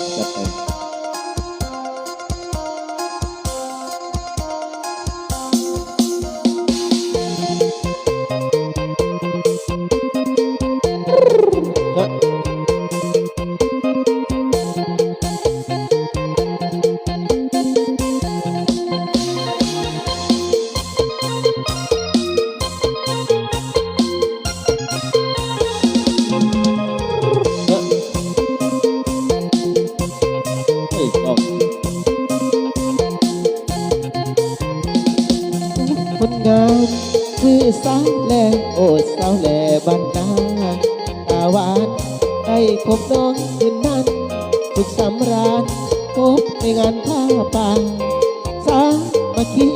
จั สาวแล่โอ้สาวแล่บ้านนาตาวานได้พบน้องคืนนั้นทุกสำราญพบในงานผ้าป่าสามัคคี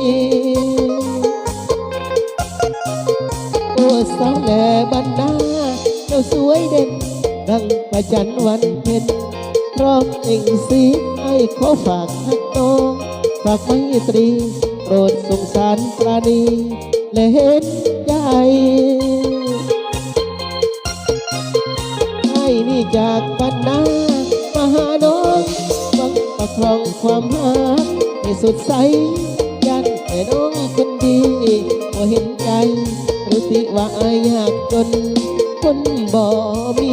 โอ้สาวแล่บ้านนาเจ้าสวยเด่นดังประจันวันเพ็ญพร้อมเองสีให้ขอฝากฮักน้องฝากไมตรีโปรดสงสารปราณีและเห็น ใจให้นี่จากบ้านนามาหาน้องหวังประคองความรักให้สดใสยันแต่น้องคนดีก็เห็นใจรือติว่าอายยากจน คนบ่มี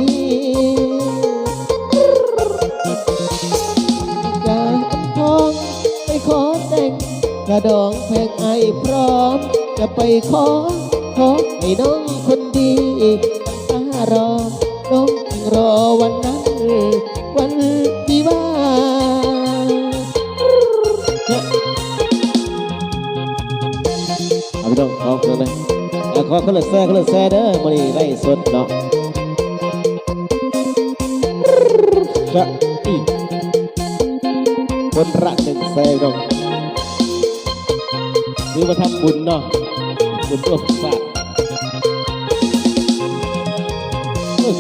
อยากอันทองไปขอแต่งกระดองแพงไอพร้อมจะไปขอ ขอให้น้องคนดีตารอ น้องจึงรอวันนั้น วันที่ว่าเอาพี่น้องขอเพิ่มไหมเอขอคนละแซ่คนละแซ่เด้อมานี่ไล่สดเนาะจะอีคนรักหนึ่งแซ่ดองคือมาทำบุญเนาะบุญตัวศาสร์ก็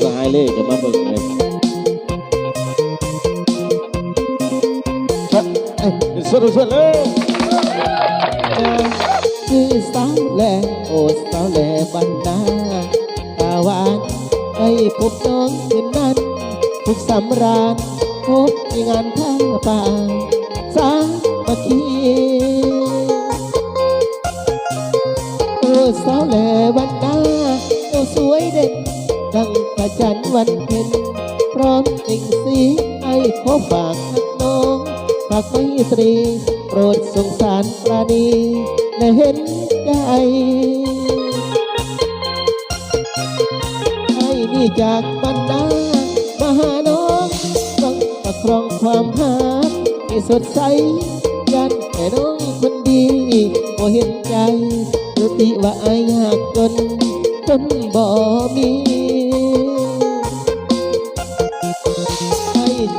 สายเลยกับมาเบิ่งเลยจะเอ้ยสดสดเลยคือสาวแล่โอ้สาวแล่บันนาตาหวานได้พบน้องคืนนั้นทุกสำราญพบในงานผ้าป่าสามัคคีโอ้สาวแล่บันนาเจ้าสวยเด่นดัง จันทร์วันเพ็ญพร้อมเอ่งสีให้ขอฝากทักน้องฝากไมตรี โปรดสงสารปราณีและเห็นใจให้นี่จากบรรดามาหาน้องต้องประครองความหาให้สดใสยันแต่น้องคนดีก็เห็นใจรู้ติว่าอายยากจนจนบ่มี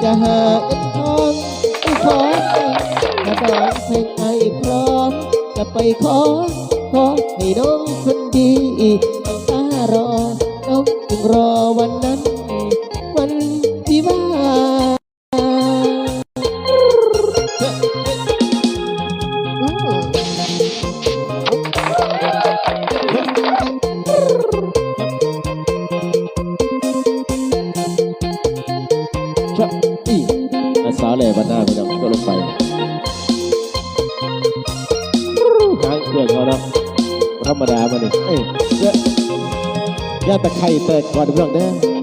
จะหาเงินทองไปขอแต่งกระดองเพลงไอ้พร้อมจะไปขอขอให้น้องคนดีต้องตารอน้องจึงรอวันนั้น เลยบ้านหน้าพี่น้องก็ลงไปทางเครื่องเขาเนาะธรรมดามาเนี่ยเอ้ยเจ้าย่าตะไคร่แตกก่อนเพื่องเด้อ